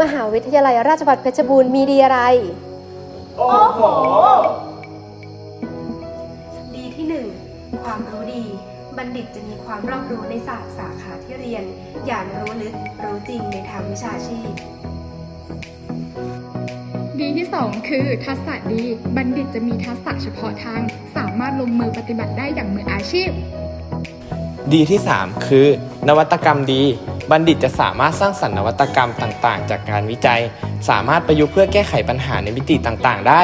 มหาวิทยาลัยราชภัฏเพชรบูรณ์มีดีอะไร โอ้โห ดีที่1ความรู้ดี บัณฑิตจะมีความรอบรู้ในศาสตร์สาขาที่เรียน อย่างรู้ลึกรู้จริงในทางวิชาชีพ ดีที่ 2 คือ ทักษะดี บัณฑิตจะมีทักษะเฉพาะทาง สามารถลงมือปฏิบัติได้อย่างมืออาชีพ ดีที่ 3 คือ นวัตกรรมดี บัณฑิตจะสามารถสร้างสรรค์นวัตกรรมต่างๆ จากการวิจัย สามารถประยุกต์เพื่อแก้ไขปัญหาในมิติต่างๆ ได้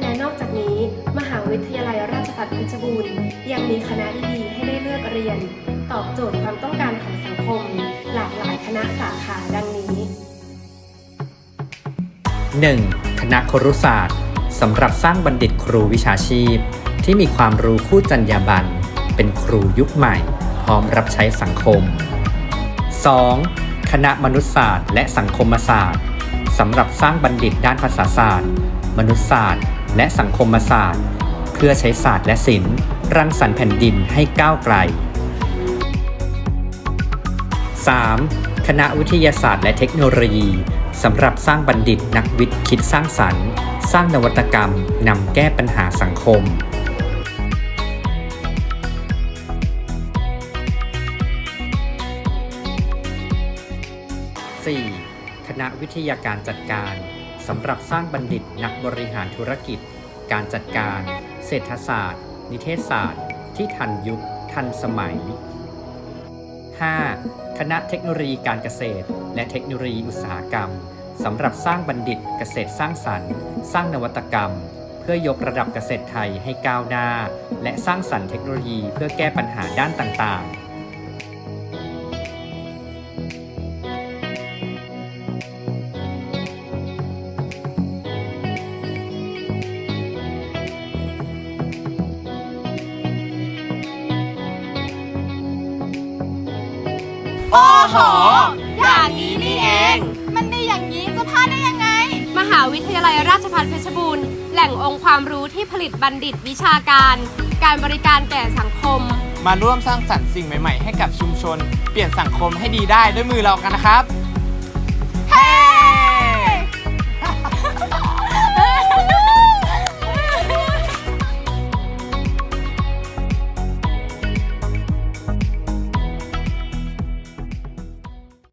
และนอกจากนี้มหาวิทยาลัยราชภัฏเพชรบูรณ์ยังมีคณะดีๆให้ได้เลือกเรียน ตอบโจทย์ความต้องการของสังคม หลากหลายคณะสาขาดังนี้ 1. คณะครุศาสตร์สำหรับสร้างบัณฑิตครูวิชาชีพ ที่มีความรู้คู่จรรยาบรรณ เป็นครูยุคใหม่ พร้อมรับใช้สังคม 2. คณะมนุษยศาสตร์ และสังคมศาสตร์สำหรับสร้างบัณฑิตด้านภาษาศาสตร์ มนุษยศาสตร์ และสังคมศาสตร์ เพื่อใช้ศาสตร์และศิลป์รังสรรค์แผ่นดินให้ก้าวไกล 3. คณะวิทยาศาสตร์และเทคโนโลยีสำหรับสร้างบัณฑิตนักวิทย์คิดสร้างสรรค์ สร้างนวัตกรรมนำแก้ปัญหาสังคม 4. คณะวิทยาการจัดการสำหรับสร้างบัณฑิตนักบริหารธุรกิจ การจัดการ เศรษฐศาสตร์ นิเทศศาสตร์ ที่ทันยุค ทันสมัย 5. คณะเทคโนโลยีการเกษตร และเทคโนโลยีอุตสาหกรรมสำหรับสร้างบัณฑิตเกษตรสร้างสรรค์ สร้างนวัตกรรม เพื่อยกระดับเกษตรไทยให้ก้าวหน้า และสร้างสรรค์เทคโนโลยีเพื่อแก้ปัญหาด้านต่างๆ โอ้โห อย่างนี้นี่เอง มันดีอย่างนี้จะพลาดได้ยังไง มหาวิทยาลัยราชภัฏเพชรบูรณ์ แหล่งองค์ความรู้ที่ผลิตบัณฑิตวิชาการ การบริการแก่สังคม มาร่วมสร้างสรรค์สิ่งใหม่ ๆ ให้กับชุมชน เปลี่ยนสังคมให้ดีได้ด้วยมือเรากันนะครับ